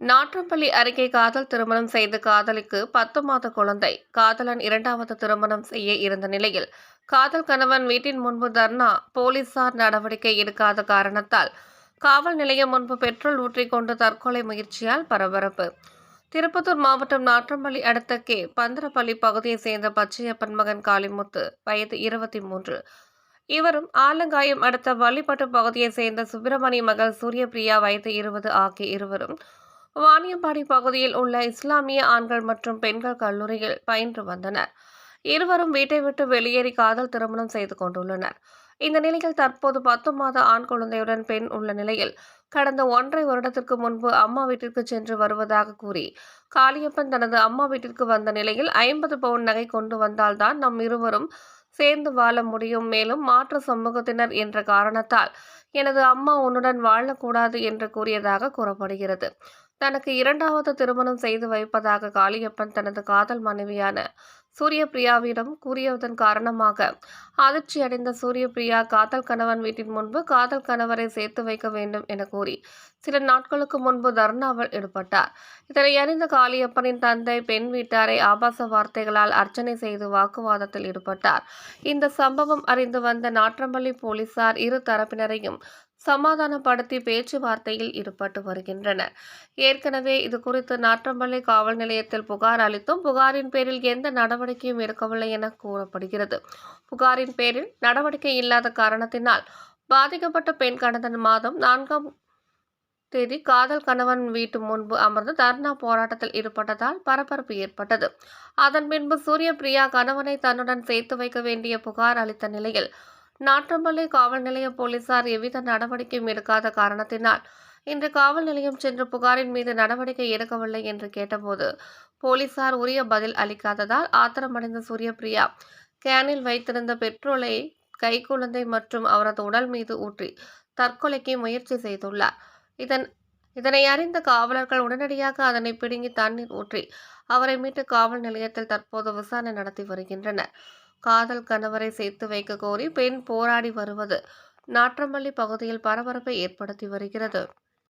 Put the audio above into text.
நாற்றம்பள்ளி அருகே காதல் திருமணம் செய்து காதலிக்கு பத்து மாத குழந்தை. காதலன் இரண்டாவது திருமணம் செய்ய இருந்த நிலையில் காதல் கணவன் வீட்டின் முன்பு தர்ணா போலீசார் நடவடிக்கை எடுக்காத காரணத்தால் காவல் நிலையம் முன்பு பெட்ரோல் ஊற்றிக்கொண்டு தற்கொலை முயற்சியால் பரபரப்பு. திருப்பத்தூர் மாவட்டம் நாற்றம்பள்ளி அடுத்த கே. பந்தரப்பள்ளி பகுதியைச் சேர்ந்த பச்சையப்பன் மகன் காளிமுத்து வயது இருபத்தி மூன்று. இவரும் ஆலங்காயம் அடுத்த வள்ளிப்பட்டு பகுதியைச் சேர்ந்த சுப்பிரமணிய மகள் சூரியபிரியா வயது இருபது ஆகிய இருவரும் வாணியம்பாடி பகுதியில் உள்ள இஸ்லாமிய ஆண்கள் மற்றும் பெண்கள் கல்லூரியில் பயின்று வந்தனர். இருவரும் வீட்டை விட்டு வெளியேறி காதல் திருமணம் செய்து கொண்டுள்ளனர். இந்த நிலையில் தற்போது பத்து மாத ஆண் குழந்தையுடன் பெண் உள்ள நிலையில் கடந்த ஒன்றை வருடத்திற்கு முன்பு அம்மா வீட்டிற்கு சென்று வருவதாக கூறி காளியப்பன் தனது அம்மா வீட்டிற்கு வந்த நிலையில் ஐம்பது பவுன் நகை கொண்டு வந்தால்தான் நம் இருவரும் சேர்ந்து வாழ முடியும். மேலும் மாற்று சமூகத்தினர் என்ற காரணத்தால் எனது அம்மா உன்னுடன் வாழக்கூடாது என்று கூறியதாக கூறப்படுகிறது. தனக்கு இரண்டாவது திருமணம் செய்து வைப்பதாக காளியப்பன் தனது காதல் மனைவியான சூரியபிரியாவிடம் கூறியதன் காரணமாக அதிர்ச்சியடைந்த சூரியபிரியா காதல் கணவன் வீட்டின் முன்பு காதல் கணவரை சேர்த்து வைக்க வேண்டும் என கூறி சில நாட்களுக்கு முன்பு தர்ணாவில் ஈடுபட்டார். இதனை அறிந்த காளியப்பனின் தந்தை பெண் வீட்டாரை ஆபாச வார்த்தைகளால் அர்ச்சனை செய்து வாக்குவாதத்தில் ஈடுபட்டார். இந்த சம்பவம் அறிந்து வந்த நாற்றம்பள்ளி போலீசார் இரு தரப்பினரையும் சமாதானப்படுத்தி பேச்சுவார்த்தையில் ஈடுபட்டு வருகின்றனர். ஏற்கனவே இது குறித்து நாற்றம்பள்ளி காவல் நிலையத்தில் புகார் அளித்தும் புகாரின் பேரில் எந்த நடவடிக்கையும் எடுக்கவில்லை என கூறப்படுகிறது. புகாரின் பேரில் நடவடிக்கை இல்லாத காரணத்தினால் பாதிக்கப்பட்ட பெண் கடந்த மாதம் நான்காம் தேதி காதல் கணவன் வீட்டு முன்பு அமர்ந்து தர்ணா போராட்டத்தில் ஈடுபட்டதால் பரபரப்பு ஏற்பட்டது. அதன் பின்பு சூரியபிரியா கணவனை தன்னுடன் சேர்த்து வைக்க வேண்டிய புகார் அளித்த நிலையில் நாற்றம்பள்ளி காவல் நிலைய போலீசார் எவ்வித நடவடிக்கையும் எடுக்காத காரணத்தினால் இன்று காவல் நிலையம் சென்று புகாரின் மீது நடவடிக்கை எடுக்கவில்லை என்று கேட்டபோது போலீசார் உரிய பதில் அளிக்காததால் ஆத்திரமடைந்த சூரியபிரியா கேனில் வைத்திருந்த பெட்ரோலை கைக்குழந்தை மற்றும் அவரது உடல் மீது ஊற்றி தற்கொலைக்கு முயற்சி செய்துள்ளார். இதன் இதனை அறிந்த காவலர்கள் உடனடியாக அதனை பிடுங்கி தண்ணீர் ஊற்றி அவரை மீட்டு காவல் நிலையத்தில் தற்போது விசாரணை நடத்தி வருகின்றனர். காதல் கணவரை சேர்த்து வைக்க கோரி பெண் போராடி வருவது நாற்றம்பள்ளி பகுதியில் பரபரப்பை ஏற்படுத்தி வருகிறது.